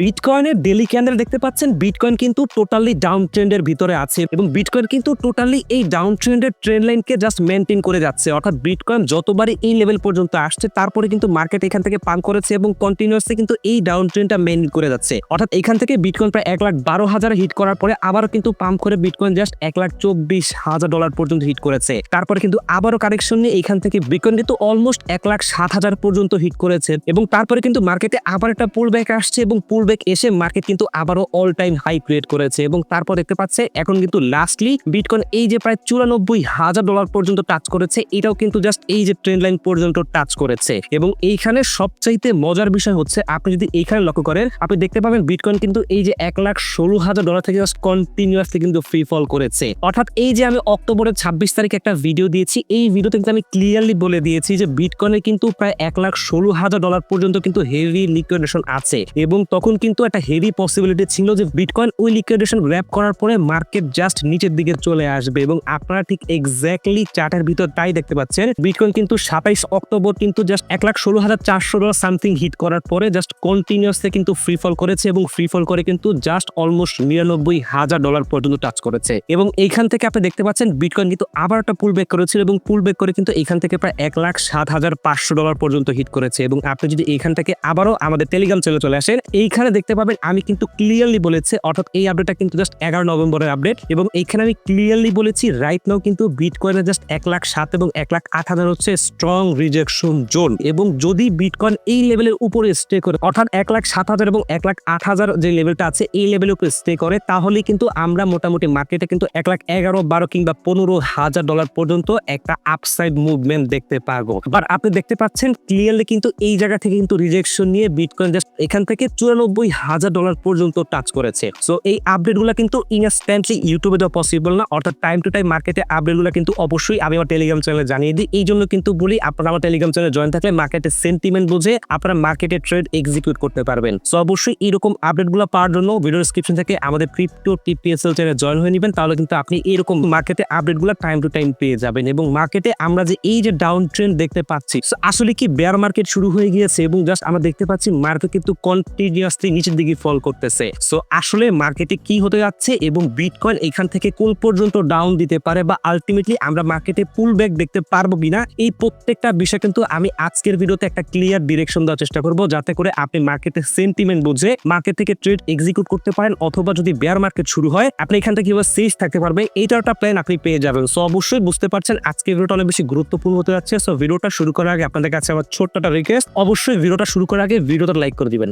বিটকয়েনের daily candle দেখতে পাচ্ছেন। Bitcoin কিন্তু টোটালি ডাউন ট্রেন্ডের ভিতরে আছে এবং বিটকয়েন কিন্তু টোটালি এই ডাউন ট্রেন্ডের ট্রেন্ড লাইনকে জাস্ট মেনটেন করে যাচ্ছে। অর্থাৎ বিটকয়েন যতবারই এই লেভেল পর্যন্ত আসছে, তারপরে কিন্তু মার্কেট এখান থেকে পাম্প করেছে এবং কন্টিনিউয়াসলি কিন্তু এই ডাউন ট্রেন্ডটা মেনটেন করে যাচ্ছে। অর্থাৎ এখান থেকে বিটকয়েন প্রায় এক লাখ বারো হাজার হিট করার পরে আবারও কিন্তু পাম্প করে বিটকয়েন জাস্ট এক লাখ চব্বিশ হাজার ডলার পর্যন্ত হিট করেছে। তারপরে কিন্তু আবারও কারেকশন নিয়ে এখান থেকে বিটকয়েন কিন্তু অলমোস্ট এক লাখ সাত হাজার পর্যন্ত হিট করেছে এবং তারপরে কিন্তু মার্কেটে আবার একটা পুল ব্যাক আসছে এবং পুল ব্যাক এসে মার্কেট কিন্তু আবারও অল টাইম হাই ক্রিয়েট করেছে এবং তারপর দেখতে পাচ্ছে, এখন কিন্তু লাস্টলি বিটকয়েন এই যে প্রায় চুরানব্বই হাজার ডলার পর্যন্ত টাচ করেছে, এটাও কিন্তু জাস্ট এই যে ট্রেন্ড লাইন পর্যন্ত টাচ করেছে। এবং এইখানে সবচাইতে মজার বিষয় হচ্ছে, আপনি যদি এইখানে লক্ষ্য করেন, আপনি দেখতে পাবেন বিটকয়েন কিন্তু এই যে এক লাখ ষোলো হাজার ডলার থেকে জাস্ট কন্টিনিউয়াসলি কিন্তু ফ্রি ফল করেছে। অর্থাৎ এই যে আমি অক্টোবরের ছাব্বিশ তারিখে একটা ভিডিও দিয়েছি, এই ভিডিওতে কিন্তু আমি ক্লিয়ারলি বলে দিয়েছি যে বিটকয়েনে কিন্তু প্রায় এক লাখ ষোলো হাজার ডলার পর্যন্ত কিন্তু হেভি লিকুইডেশন আছে। এবং তখন কিন্তু একটা হেভি পসিবিলিটি ছিল যে বিটকয়েন ওই লিকুইডেশন র্যাপ করার পরে মার্কেট জাস্ট নিচের দিকে চলে আসবে এবং আপনারা ঠিক এক্স্যাক্টলি চার্টের ভিতর তাই দেখতে পাচ্ছেন বিটকয়েন কিন্তু সাতাইশ অক্টোবর কিন্তু জাস্ট এক লাখ ষোলো হাজার চারশো ডলার সামথিং হিট করার পরে জাস্ট কন্টিনিউসলি কিন্তু ফ্রি ফল করেছে এবং ফ্রি ফল করে কিন্তু জাস্ট অলমোস্ট নিরানব্বই হাজার ডলার পর্যন্ত টাচ করেছে। এবং এইখান থেকে আপনি দেখতে পাচ্ছেন বিটকয়েন কিন্তু আবার একটা পুল ব্যাক করেছিল এবং পুল ব্যাক করে কিন্তু এখান থেকে প্রায় এক লাখ সাত হাজার পাঁচশো ডলার পর্যন্ত হিট করেছে। এবং আপনি যদি এখান থেকে আবারও আমাদের টেলিগ্রাম চলে চলে আসেন, এইখানে দেখতে পাবেন আমি কিন্তু ক্লিয়ারলি বলেছি, অর্থাৎ এই আপডেটটা কিন্তু জাস্ট এগারো নভেম্বরের আপডেট এবং এইখানে আমি ক্লিয়ারলি বলেছি রাইট নাও কিন্তু বিটকয়েনের জাস্ট এক লাখ সাত এবং এক লাখ আট হাজার হচ্ছে স্ট্রং রিজেকশন জোন এবং যদি বিটকয়েন এই লেভেলের উপরে স্টে করে, অর্থাৎ এক লাখ সাত হাজার এবং এক লাখ আট হাজার যে লেভেলটা আছে এই লেভেলের উপরে স্টে করে, তাহলে কিন্তু আমরা মোটামুটি মার্কেটে কিন্তু এক লাখ এগারো, বারো কিংবা পনেরো হাজার ডলার পর্যন্ত একটা আপসাইড মুভমেন্ট দেখতে পাবো। বাট আপনি দেখতে পাচ্ছেন ক্লিয়ারলি কিন্তু এই জায়গা থেকে কিন্তু রিজেকশন নিয়ে বিটকয়েন জাস্ট এখান থেকে চুরানব্বই হাজার ডলার পর্যন্ত টাচ করেছে। সো এই আপডেটগুলো কিন্তু ইনস্ট্যান্টলি ইউটিউবে দেওয়া পসিবল না, অর্থাৎ টাইম টু টাইম মার্কেটে আপডেটগুলো কিন্তু অবশ্যই আমি আমার টেলিগ্রাম চ্যানেলে জানিয়ে দিই। এই জন্য কিন্তু বলি, আপনারা আমার টেলিগ্রাম চ্যানেলে জয়েন থাকলে মার্কেটের সেন্টিমেন্ট বুঝে আপনারা মার্কেটে ট্রেড এক্সিকিউট করতে পারবেন। সো অবশ্যই এরকম আপডেটগুলো পাওয়ার জন্য ভিডিও ডিসক্রিপশন থেকে আমাদের ক্রিপ্টো টিপিএসএল চ্যানেলে জয়েন হয়ে নেবেন, তাহলে কিন্তু আপনি এরকম মার্কেটে আপডেটগুলো টাইম টু টাইম পেয়ে যাবেন এবং মার্কেটে আমরা যে এই যে ডাউন ট্রেন্ড দেখতে পাচ্ছি আসলে কি বেয়ার মার্কেট শুরু হয়ে গিয়েছে এবং জাস্ট আমরা দেখতে পাচ্ছি মার্কেট কিন্তু কন্টিনিউয়াসলি নিচের দিকে ফল করতেছে। সো আসলে মার্কেটে কি হতে যাচ্ছে এবং বিটকয়েন এখান থেকে কোন পর্যন্ত ডাউন দিতে পারে বা আলটিমেটলি আমরা মার্কেটে পুল ব্যাক দেখতে পারব কিনা, এই প্রত্যেকটা বিষয় কিন্তু আমি আজকের ভিডিওতে একটা ক্লিয়ার ডিরেকশন দেওয়ার চেষ্টা করব, যাতে করে আপনি মার্কেটের সেন্টিমেন্ট বুঝে মার্কেট থেকে ট্রেড এক্সিকিউট করতে পারেন অথবা যদি বেয়ার মার্কেট শুরু হয়, আপনি এখান থেকে কীভাবে সেফ থাকতে পারবে এইটার একটা প্ল্যান আপনি পেয়ে যাবেন। সো অবশ্যই বুঝতে পারছেন আজকে ভিডিওটা অনেক বেশি গুরুত্বপূর্ণ হতে যাচ্ছে। সো ভিডিওটা শুরু করার আগে আপনাদের কাছে আমার ছোট্ট একটা রিকোয়েস্ট অবশ্যই ভিডিওটা শুরু করার আগে ভিডিওটা লাইক করে দিবেন।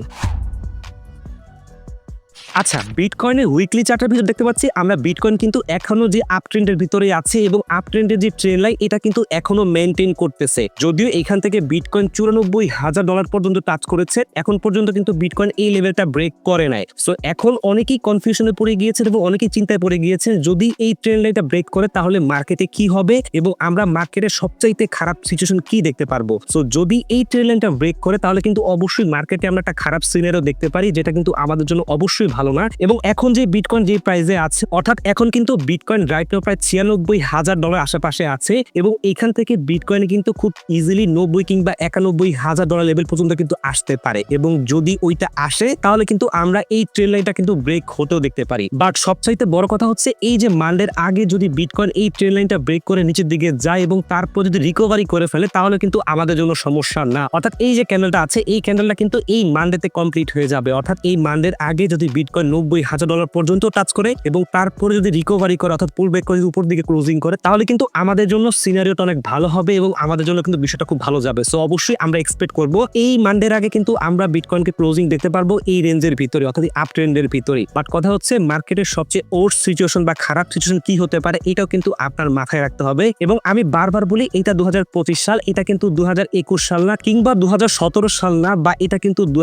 আচ্ছা বিটকয়েনের উইকলি চার্টের ভিতরে দেখতে পাচ্ছি, আমরা বিটকয়েন কিন্তু এখনও যে আপ ট্রেন্ডের ভিতরে আছে এবং আপ ট্রেন্ডের যে ট্রেন লাইন এটা কিন্তু এখনও মেনটেন করতেছে। যদিও এখান থেকে বিটকয়েন চুরানব্বই হাজার ডলার পর্যন্ত টাচ করেছে, এখন পর্যন্ত কিন্তু বিটকয়েন এই লেভেলটা ব্রেক করে নাই। সো এখন অনেকেই কনফিউশনে পড়ে গিয়েছেন এবং অনেকেই চিন্তায় পড়ে গিয়েছেন, যদি এই ট্রেন লাইনটা ব্রেক করে, তাহলে মার্কেটে কি হবে এবং আমরা মার্কেটের সবচাইতে খারাপ সিচুয়েশন কি দেখতে পারব? সো যদি এই ট্রেন লাইনটা ব্রেক করে, তাহলে কিন্তু অবশ্যই মার্কেটে আমরা একটা খারাপ সিনারিও দেখতে পারি, যেটা কিন্তু আমাদের জন্য অবশ্যই ভালো। না। এবং এখন যে বিটকয়েন যে প্রাইসে আছে, অর্থাৎ এখন কিন্তু বিটকয়েন রাইট নাও প্রায় ছিয়ানব্বই হাজার ডলার আশেপাশে আছে এবং এখান থেকে বিটকয়েনে কিন্তু খুব ইজিলি নব্বই কিংবা একানব্বই হাজার ডলার লেভেল পর্যন্ত কিন্তু আসতে পারে। এবং যদি ওইটা আসে, তাহলে কিন্তু আমরা এই ট্রেন লাইনটা কিন্তু ব্রেক হতেও দেখতে পারি। বাট সবচাইতে বড় কথা হচ্ছে, এই যে মান্ডের আগে যদি বিটকয়েন এই ট্রেন লাইনটা ব্রেক করে নিচের দিকে যায় এবং তারপর যদি রিকভারি করে ফেলে, তাহলে কিন্তু আমাদের জন্য সমস্যা না। অর্থাৎ এই যে ক্যান্ডেলটা আছে, এই ক্যান্ডেলটা কিন্তু এই মান্ডেতে কমপ্লিট হয়ে যাবে। অর্থাৎ এই মান্ডের আগে যদি বিটকয়েন নব্বই হাজার ডলার পর্যন্ত টাচ করে এবং তারপরে যদি রিকভারি করে অর্থাৎ পুল ব্যাক করে উপর দিকে ক্লোজিং করে, তাহলে কিন্তু আমাদের জন্য সিনারিওটা অনেক ভালো হবে এবং আমাদের জন্য কিন্তু বিষয়টা খুব ভালো যাবে। সো অবশ্যই আমরা এক্সপেক্ট করব এই মান্ডের আগে কিন্তু আমরা বিটকয়েনকে ক্লোজিং দেখতে পারব এই রেঞ্জের ভিতরে, অর্থাৎ আপ ট্রেন্ডের ভিতরে। বাট কথা হচ্ছে মার্কেটের সবচেয়ে ওর্স সিচুয়েশন বা খারাপ সিচুয়েশন কি হতে পারে, এটাও কিন্তু আপনার মাথায় রাখতে হবে। এবং আমি বারবার বলি, এটা দু হাজার পঁচিশ সাল, এটা কিন্তু দু হাজার একুশ সাল না, কিংবা দু হাজার সতেরো সাল না, বা এটা কিন্তু দু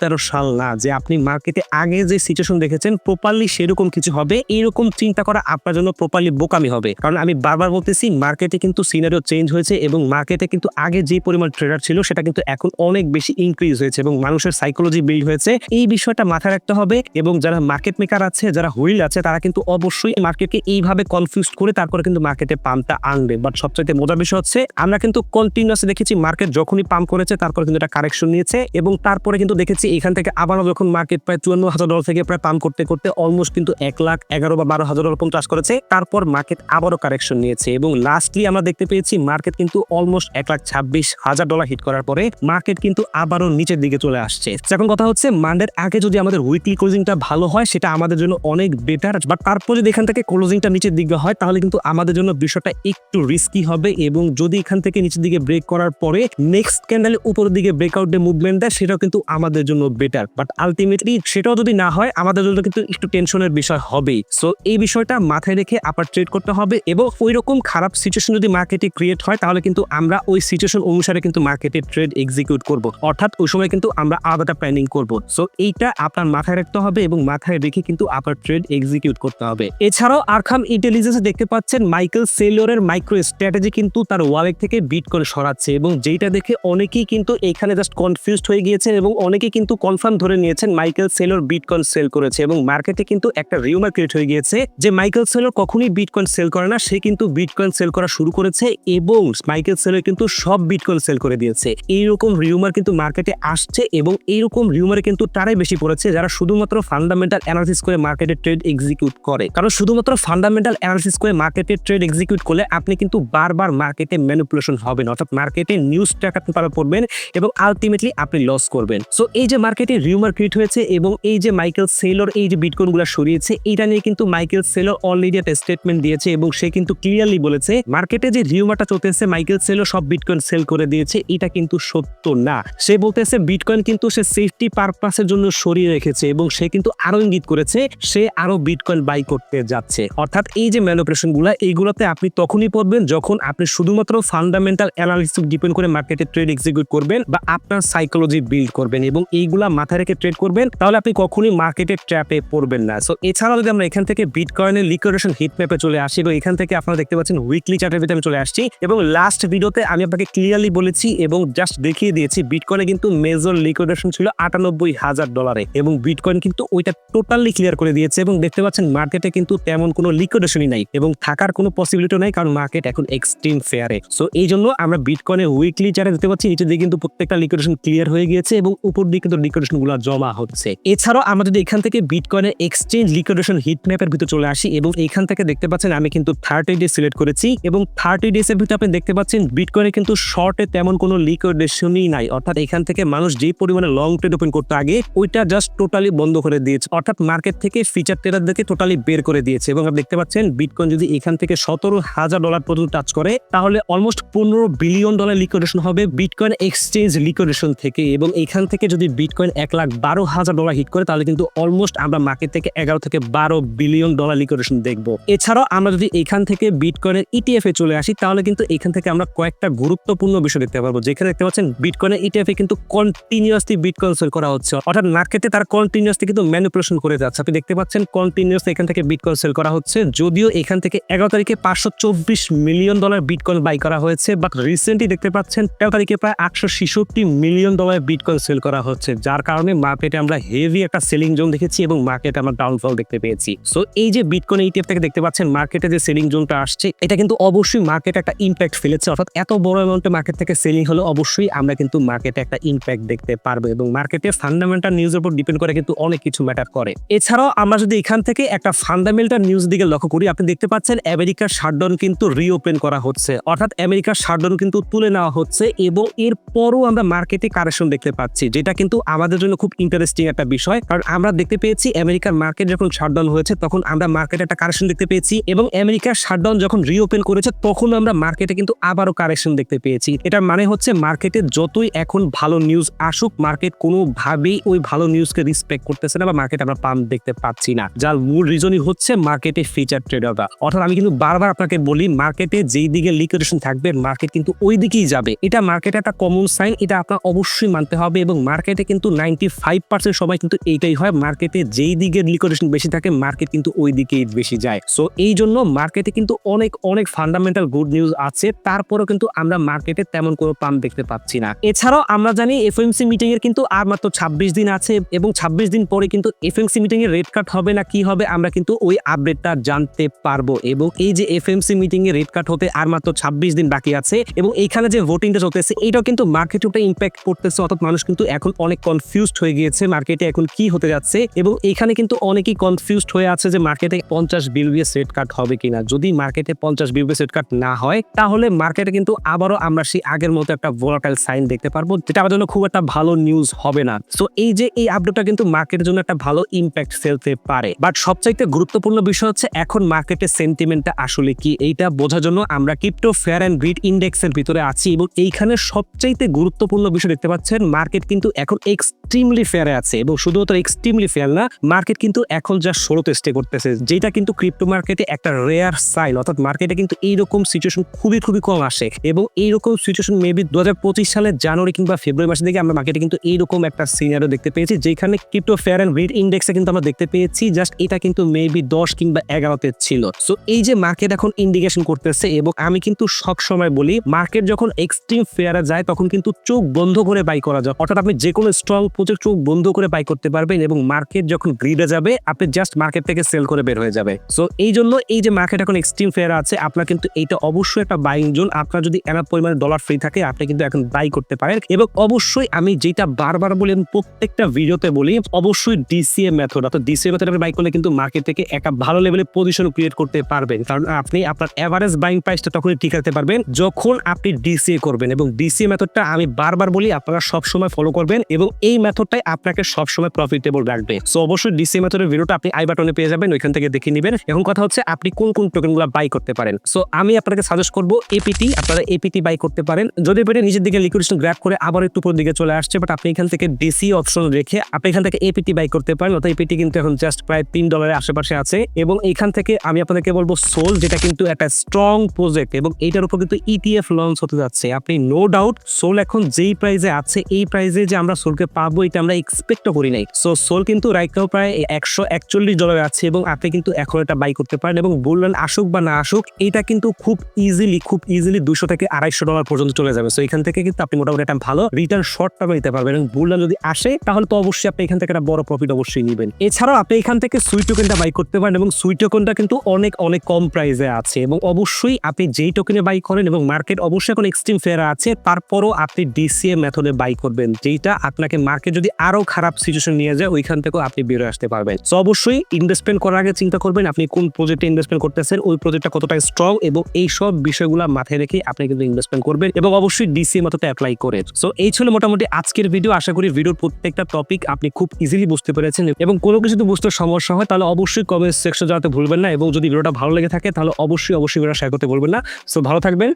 তেরো সাল না, যে আপনি মার্কেটে আগে যে সিচুয়েশন দেখেছেন প্রপারলি সেরকম কিছু হবে। এরকম চিন্তা করা আপনার জন্য প্রপারলি বোকামি হবে। কারণ আমি বারবার বলতেছি মার্কেটে কিন্তু সিনারিও চেঞ্জ হয়েছে এবং মার্কেটে কিন্তু আগে যে পরিমাণ ট্রেডার ছিল, সেটা কিন্তু এখন অনেক বেশি ইনক্রিজ হয়েছে এবং মানুষের সাইকোলজি বিল্ড হয়েছে। এই বিষয়টা মাথায় রাখতে হবে এবং যারা মার্কেট মেকার আছে, যারা হুইল আছে, তারা কিন্তু অবশ্যই মার্কেটকে এইভাবে কনফিউজ করে তারপরে কিন্তু মার্কেটে পাম্পটা আনবে। বাট সবচেয়ে মজার বিষয় হচ্ছে, আমরা কিন্তু কন্টিনিউসলি দেখেছি মার্কেট যখনই পাম্প করেছে, তারপরে কিন্তু এটা কারেকশন নিয়েছে এবং তারপরে কিন্তু দেখেছি এখান থেকে আবারও যখন মার্কেট প্রায় চুয়ান্ন হাজার থেকে প্রায় পাম্প করতে করতে অলমোস্ট কিন্তু এক লাখ এগারো বা বারো হাজার পর্যন্ত করেছে। তারপর মার্কেট আবারও কারেকশন নিয়েছে এবং লাস্টলি আমরা দেখতে পেয়েছি মার্কেট কিন্তু অলমোস্ট এক লাখ ছাব্বিশ হাজার ডলার হিট করার পরে মার্কেট কিন্তু আবারও নিচের দিকে চলে আসছে। এখন কথা হচ্ছে মান্ডের আগে যদি আমাদের উইকলি ক্লোজিংটা ভালো হয়, সেটা আমাদের জন্য অনেক বেটার বাট তারপর যদি এখান থেকে ক্লোজিংটা নিচের দিকে হয়, তাহলে কিন্তু আমাদের জন্য বিষয়টা একটু রিস্কি হবে এবং যদি এখান থেকে নিচের দিকে ব্রেক করার পরে নেক্সট ক্যান্ডেলে উপরের দিকে ব্রেকআউট ডে মুভমেন্ট দেয়, সেটাও কিন্তু আমাদের জন্য বেটার বাট আলটিমেটলি সেটাও যদি না হয় আমাদের জন্য কিন্তু একটু টেনশনের বিষয় হবেই। সো এই বিষয়টা মাথায় রেখে আবার ট্রেড করতে হবে এবং ওই রকম খারাপ সিচুয়েশন যদি মার্কেটে ক্রিয়েট হয়, তাহলে কিন্তু আমরা ওই সিচুয়েশন অনুসারে কিন্তু মার্কেটে ট্রেড এক্সিকিউট করব। অর্থাৎ ওই সময় কিন্তু আমরা আলাদা প্ল্যানিং করব। সো এইটা আপনার মাথায় রাখতে হবে এবং মাথায় রেখে কিন্তু আবার ট্রেড এক্সিকিউট করতে হবে। এছাড়াও আরখাম ইন্টেলিজেন্সে দেখতে পাচ্ছেন মাইকেল সেলোরের মাইক্রো স্ট্র্যাটেজি কিন্তু তার ওয়ালেট থেকে বিট করে সরাচ্ছে এবং যেটা দেখে অনেকেই কিন্তু এখানে জাস্ট কনফিউজড হয়ে গিয়েছেন এবং অনেকে কিন্তু কনফার্ম ধরে নিয়েছেন মাইকেল সেলোর বিটকয়েন সেল করেছে এবং মার্কেটে কিন্তু একটা রিউমার ক্রিয়েট হয়ে গিয়েছে যে মাইকেল সেলোর কখনোই বিটকয়েন সেল করে না। সে কিন্তু বিটকয়েন সেল করা শুরু করেছে এবং মাইকেল সেলোর কিন্তু সব বিটকয়েন সেল করে দিয়েছে। এইরকম রিউমার কিন্তু মার্কেটে আসছে এবং এইরকম রিউমারে কিন্তু তারাই বেশি পড়েছে যারা শুধুমাত্র ফান্ডামেন্টাল অ্যানালিসিস করে মার্কেটে ট্রেড এক্সিকিউট করে। কারণ শুধুমাত্র ফান্ডামেন্টাল অ্যানালিসিস করে মার্কেটে ট্রেড এক্সিকিউট করলে আপনি কিন্তু বারবার মার্কেটে ম্যানিপুলেশন হবেন অর্থাৎ মার্কেটে নিউজটাকে আপনি পারা পড়বেন এবং আলটিমেটলি আপনি লস করবেন। সো এই যে মার্কেটে রিউমার ক্রিয়েট হয়েছে এবং এই যে মাইকেল সেলর এই যে বিটকয়েনগুলো সরিয়েছে এটা নিয়ে কিন্তু মাইকেল সেলর অলরেডি একটা স্টেটমেন্ট দিয়েছে এবং সে কিন্তু ক্লিয়ারলি বলেছে মার্কেটে যে রিউমারটা চলতেছে, মাইকেল সেলর সব বিটকয়েন সেল করে দিয়েছে, এটা কিন্তু সত্য না। সে বলতেছে বিটকয়েন কিন্তু সে সেফটি পারপাসের জন্য সরিয়ে রেখেছে এবং সে কিন্তু আরও ইঙ্গিত করেছে, সে আরও বিটকয়েন বাই করতে যাচ্ছে। অর্থাৎ এই যে ম্যানুপ্রেশনগুলা এইগুলোতে আপনি তখনই পড়বেন যখন আপনি শুধুমাত্র ফান্ডামেন্টাল অ্যানালিসিস ডিপেন্ড করে মার্কেটে ট্রেড এক্সিকিউট করবেন বা আপনার সাইকোলজি বিল্ড করবেন এবং এইগুলা মাথায় রেখে ট্রেড করবেন, তাহলে আপনি কখনোই মার্কেটে ট্র্যাপে পড়বেন না। সো এছাড়াও যদি আমরা এখান থেকে বিটকয়েনের লিকুইডেশন হিট ম্যাপে চলে আসি এবং এখান থেকে আপনারা দেখতে পাচ্ছেন উইকলি চার্টের ভিতরে আমি চলে আসছি। এবং লাস্ট ভিডিওতে আমি আপনাকে ক্লিয়ারলি বলেছি এবং জাস্ট দেখিয়ে দিয়েছি বিটকয়েনে কিন্তু মেজর লিকুইডেশন ছিল আটানব্বই হাজার ডলারে এবং বিটকয়েন কিন্তু ওইটা টোটালি ক্লিয়ার করে দিয়েছে এবং দেখতে পাচ্ছেন মার্কেটে কিন্তু তেমন কোনো লিকুইডেশনই নাই এবং থাকার কোনো পসিবিলিটি নাই, কারণ মার্কেট এখন এক্সট্রিম ফেয়ারে সো এই জন্য আমরা বিটকয়েনে উইকলি চার্টে দেখতে পাচ্ছি নিচে দিয়ে কিন্তু প্রত্যেকটা লিকুইডেশন ক্লিয়ার হয়ে গিয়েছে এবং উপর দিকে কিন্তু লিকুইডেশনগুলো জমা হচ্ছে। এছাড়াও আমরা যদি এখান থেকে বিটকয়েনের এক্সচেঞ্জ লিকুইডেশন হিট ম্যাপের ভিতরে চলে আসি এবং এখান থেকে দেখতে পাচ্ছেন আমি কিন্তু থার্টি ডে সিলেক্ট করেছি এবং থার্টি ডেজ এর ভিতরে আপনি দেখতে পাচ্ছেন বিটকয়েনে কিন্তু শর্টে তেমন কোনো লিকুইডেশনই নাই। অর্থাৎ এখান থেকে মানুষ যে পরিমাণে লং ট্রেড ওপেন করতে আগে, ওইটা জাস্ট টোটালি বন্ধ করে দিয়েছে। অর্থাৎ মার্কেট থেকে ফিচার ট্রেডারদেরকে টোটালি বের করে দিয়েছে এবং আপনি দেখতে পাচ্ছেন বিটকয়েন যদি এখান থেকে সতেরো হাজার ডলার পর্যন্ত টাচ করে, তাহলে অলমোস্ট পনেরো বিলিয়ন ডলার লিকুইডেশন হবে বিটকয়েন এক্সচেঞ্জ লিকুইডেশন থেকে এবং এখান থেকে যদি বিটকয়েন এক লাখ বারো হাজার ডলার হিট করে, তাহলে কিন্তু অলমোস্ট আমরা মার্কেট থেকে এগারো থেকে বারো বিলিয়ন ডলার লিকুইডেশন দেখব। এছাড়াও আমরা যদি এখান থেকে বিটকয়েনের ইটিএফ এ চলে আসি, তাহলে কিন্তু এখান থেকে আমরা কয়েকটা গুরুত্বপূর্ণ বিষয় দেখতে পারব। যেখানে দেখতে পাচ্ছেন বিটকয়েনের ইটিএফ এ কিন্তু কন্টিনিউয়াসলি বিটকয়েন সেল করা হচ্ছে। অর্থাৎ মার্কেটে তার কন্টিনিউয়াসলি কিন্তু ম্যানিপুলেশন করে যাচ্ছে। আপনি দেখতে পাচ্ছেন কন্টিনিউয়াস এখান থেকে বিটকয়েন সেল করা হচ্ছে। যদিও এখান থেকে এগারো তারিখে পাঁচশো চব্বিশ মিলিয়ন ডলার বিটকয়েন বাই করা হয়েছে বাট রিসেন্টলি দেখতে পাচ্ছেন তেরো তারিখে প্রায় আটশো ছেষট্টি মিলিয়ন ডলার বিটকয়েন সেল করা হচ্ছে। যার কারণে মার্কেটে আমরা হেভি একটা সেলিং জোন দেখেছি এবং মার্কেট আমরা ডাউনফল দেখতে পেয়েছি। সো এই যে বিটকয়েন ইটিএফ থেকে দেখতে পাচ্ছেন মার্কেটে যে সেলিং জোনটা আসছে, এটা কিন্তু অবশ্যই মার্কেটে একটা ইম্প্যাক্ট ফেলেছে। অর্থাৎ এত বড় অ্যামাউন্টে মার্কেট থেকে সেলিং হলে, অবশ্যই আমরা কিন্তু মার্কেটে একটা ইম্প্যাক্ট দেখতে পারব এবং মার্কেটে ফান্ডামেন্টাল নিউজের উপর ডিপেন্ড করে কিন্তু অনেক কিছু ম্যাটার করে। এছাড়াও আমরা যদি এখান থেকে একটা ফান্ডামেন্টাল নিউজ দিকে লক্ষ্য করি, আপনি দেখতে পাচ্ছেন আমেরিকার শাটডাউন কিন্তু রিওপেন করা হচ্ছে। অর্থাৎ আমেরিকার শাটডাউন কিন্তু তুলে নেওয়া হচ্ছে এবং এরপরও আমরা মার্কেটে কারেকশন দেখতে পাচ্ছি, যেটা কিন্তু আমাদের জন্য খুব ইন্টারেস্টিং একটা বিষয়। কারণ আমরা দেখতে পেয়েছি আমেরিকার মার্কেট যখন শাটডাউন হয়েছে, তখন আমরা মার্কেটে একটা কারেকশন দেখতে পেয়েছি এবং আমেরিকার শাটডাউন যখন রিওপেন করেছে, তখন আমরা মার্কেটে কিন্তু আবারও কারেকশন দেখতে পেয়েছি। এটার মানে হচ্ছে মার্কেটে যতই এখন ভালো নিউজ আসুক, মার্কেট কোনোভাবেই ওই ভালো নিউজকে রিসপেক্ট করতেছে না বা মার্কেট আমরা পাম্প দেখতে পাচ্ছি না। যার মূল রিজনই হচ্ছে মার্কেটে ফিচার ট্রেডাররা অর্থাৎ আমি কিন্তু বারবার আপনাকে বলি, মার্কেটে যেই দিকে লিকুইডেশন থাকবে, মার্কেট কিন্তু ওই দিকেই যাবে। এটা মার্কেটে একটা কমন সাইন এটা আপনার অবশ্যই মানতে হবে এবং মার্কেটে কিন্তু নাইনটি ফাইভ পার্সেন্ট সময় কিন্তু এইটাই অনুযায়ী হয় মার্কেটে যেই দিকে লিকুইডেশন বেশি থাকে মার্কেট কিন্তু ওই দিকেই বেশি যায়। সো এই জন্য মার্কেটে কিন্তু অনেক অনেক ফান্ডামেন্টাল গুড নিউজ আছে, তারপরেও কিন্তু আমরা মার্কেটে তেমন কোনো পাম্প দেখতে পাচ্ছি না। এছাড়াও আমরা জানি এফএমসি মিটিং এর কিন্তু আর মাত্র ছাব্বিশ দিন আছে, এবং ছাব্বিশ দিন পরে কিন্তু এফএমসি মিটিং এর রেট কাট হবে না, কি হবে আমরা কিন্তু ওই আপডেটটা জানতে পারব। এবং এই যে এফএমসি মিটিং এর রেট কাট হতে আর মাত্র ছাব্বিশ দিন বাকি আছে, এবং এইখানে যে ভোটিংটা চলতেছে এটাও কিন্তু মার্কেটে উপরে ইম্প্যাক্ট করতেছে, অর্থাৎ মানুষ কিন্তু এখন অনেক কনফিউজড হয়ে গিয়েছে মার্কেটে এখন কি যাচ্ছে এবং এখানে কিন্তু অনেকেই কনফিউজড হয়ে আছে যে মার্কেটে পঞ্চাশ বিলবিএস রেট কাট হবে কিনা। যদি মার্কেটে পঞ্চাশ বিলবিএস রেট কাট না হয়, তাহলে মার্কেটে কিন্তু আবারও আমরা সেই আগের মতো একটা ভোলাটাইল সাইন দেখতে পারব, যেটা আমাদের জন্য খুব একটা ভালো নিউজ হবে না। সো এই যে এই আপডেটটা কিন্তু মার্কেটের জন্য একটা ভালো ইম্প্যাক্ট ফেলতে পারে। বাট সবচাইতে গুরুত্বপূর্ণ বিষয় হচ্ছে এখন মার্কেটের সেন্টিমেন্টটা আসলে কি? এইটা বোঝার জন্য আমরা ক্রিপ্টো ফেয়ার অ্যান্ড গ্রিড ইন্ডেক্সের ভিতরে আছি এবং এইখানে সবচাইতে গুরুত্বপূর্ণ বিষয় দেখতে পাচ্ছেন মার্কেট কিন্তু এখন এক্সট্রিমলি ফেয়ারে আছে এবং শুধুমাত্র এক্সট্রিমলি ফেয়ার না। মার্কেট কিন্তু এখন যা ষোলোতে স্টে করতেছে যেটা কিন্তু ক্রিপ্টো মার্কেটে একটা রেয়ার সাইন অর্থাৎ মার্কেটে কিন্তু এইরকম সিচুয়েশন খুবই খুবই কম আসে। এবং এইরকম সিচুয়েশন মেবি দু হাজার পঁচিশ সালের জানুয়ারি কিংবা ফেব্রুয়ারি মাসের দিকে আমরা মার্কেটে কিন্তু এইরকম একটা সিনারিও দেখতে পেয়েছি, যেখানে ক্রিপ্টো ফেয়ার অ্যান্ড গ্রিড ইন্ডেক্সে কিন্তু আমরা দেখতে পেয়েছি জাস্ট এটা কিন্তু মেবি দশ কিংবা এগারোতে ছিল। সো এই যে মার্কেট এখন ইন্ডিকেশন করতেছে এবং আমি কিন্তু সব সময় বলি মার্কেট যখন এক্সট্রিম ফেয়ারে যায়, তখন কিন্তু চোখ বন্ধ করে বাই করা যায়। অর্থাৎ আপনি যে কোনো স্ট্রং প্রজেক্ট চোখ বন্ধ করে বাই করতে পারবেন এবং মার্কেট যখন গ্রিডে যাবে, আপনি জাস্ট মার্কেট থেকে সেল করে বের হয়ে যাবে। সো এই জন্য এই যে মার্কেট এখন এক্সট্রিম ফেয়ার আছে, আপনার কিন্তু এইটা অবশ্যই একটা বাইং জোন আপনার যদি এনার পরিমাণে ডলার ফ্রি থাকে, আপনি কিন্তু এখন বাই করতে পারেন। এবং অবশ্যই আমি যেটা বারবার বলি প্রত্যেকটা ভিডিওতে বলি, অবশ্যই ডিসিএ মেথড অর্থাৎ ডিসিএ মেথড আপনি বাই করলে কিন্তু মার্কেট থেকে একটা ভালো লেভেলের পজিশন ক্রিয়েট করতে পারবেন। কারণ আপনি আপনার এভারেজ বাইং প্রাইসটা তখনই ঠিক রাখতে পারবেন, যখন আপনি ডিসিএ করবেন। এবং ডিসিএ মেথডটা আমি বারবার বলি, আপনারা সবসময় ফলো করবেন এবং এই মেথডটাই আপনাকে সবসময় প্রফিটেবল রাখবে। সো অবশ্যই ডিসিএ মেথডের ভিডিওটা আপনি আই বাটনে পেয়ে যাবেন, ওইখান থেকে দেখে নেবেন। এখন কথা হচ্ছে, আপনি কোন কোন টোকেনগুলো বাই করতে পারেন? সো আমি আপনাকে সাজেস্ট করব এপিটি আপনারা এপিটি বাই করতে পারেন। যদি পেটে নিজের দিকে লিকুইডেশন গ্র্যাপ করে আবার একটু উপর দিকে চলে আসছে বাট আপনি এখান থেকে ডিসি অপশন রেখে আপনি এখান থেকে এপিটি বাই করতে পারেন, অর্থাৎ এপিটি কিন্তু এখন জাস্ট প্রায় তিন ডলারের আশেপাশে আছে। এবং এখান থেকে আমি আপনাদেরকে বলব সোল যেটা কিন্তু একটা স্ট্রং প্রজেক্ট এবং এইটার উপর কিন্তু ইটিএফ লঞ্চ হতে যাচ্ছে। আপনি নো ডাউট সোল এখন যেই প্রাইজে আছে, এই প্রাইজে যে আমরা সোলকে পাবো, এটা আমরা এক্সপেক্টও করি নাই। সো সোল কিন্তু রাইট নাও প্রায় একশো একচল্লিশ ডলারে আছে এবং আপনি কিন্তু এখন এটা বাই করতে পারেন এবং বুলরান আসুক বা না আসুক, এটা কিন্তু খুব ইজিলি খুব ইজিলি দুশো থেকে আড়াইশো ডলার পর্যন্ত চলে যাবে। সো এখান থেকে কিন্তু আপনি মোটামুটি একটা ভালো রিটার্ন শর্ট টার্মে নিতে পারবেন এবং বুলরান যদি আসে, তাহলে তো অবশ্যই আপনি এখান থেকে একটা বড় প্রফিট অবশ্যই নেবেন। এছাড়াও আপনি এখান থেকে সুইট টোকেনটা বাই করতে পারেন এবং সুইট টোকেনটা কিন্তু অনেক অনেক কম প্রাইসে আছে এবং অবশ্যই আপনি যেই টোকেনে বাই করেন এবং মার্কেট অবশ্যই এখন এক্সট্রিম ফেয়ার আছে, তারপরও আপনি ডিসিএ মেথডে বাই করবেন। যেটা আপনাকে মার্কেট যদি আরও খারাপ সিচুয়েশন নিয়ে যায় ওইখান থেকেও আপনি বেরোয় আসতে পারবেন। তো অবশ্যই ইনভেস্টমেন্ট করার আগে চিন্তা করবেন আপনি কোন প্রজেক্টে ইনভেস্টমেন্ট করতেছেন, ওই প্রজেক্টটা কতটা স্ট্রং এবং এই সব বিষয়গুলো মাথায় রেখে আপনি কিন্তু ইনভেস্টমেন্ট করবেন এবং অবশ্যই ডিসি মতোতে অ্যাপ্লাই করে সো এই ছিল মোটামুটি আজকের ভিডিও আশা করি ভিডিওর প্রত্যেকটা টপিক আপনি খুব ইজিলি বুঝতে পেরেছেন এবং কোনো কিছু যদি বুঝতে সমস্যা হয় তাহলে অবশ্যই কমেন্ট সেকশন জানাতে ভুলবেন না এবং যদি ভিডিওটা ভালো লেগে থাকে তাহলে অবশ্যই অবশ্যই ভিডিও শেয়ার করতে ভুলবেন না। সো ভালো থাকবেন,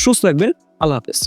সুস্থ থাকবেন, আল্লাহ হাফেজ।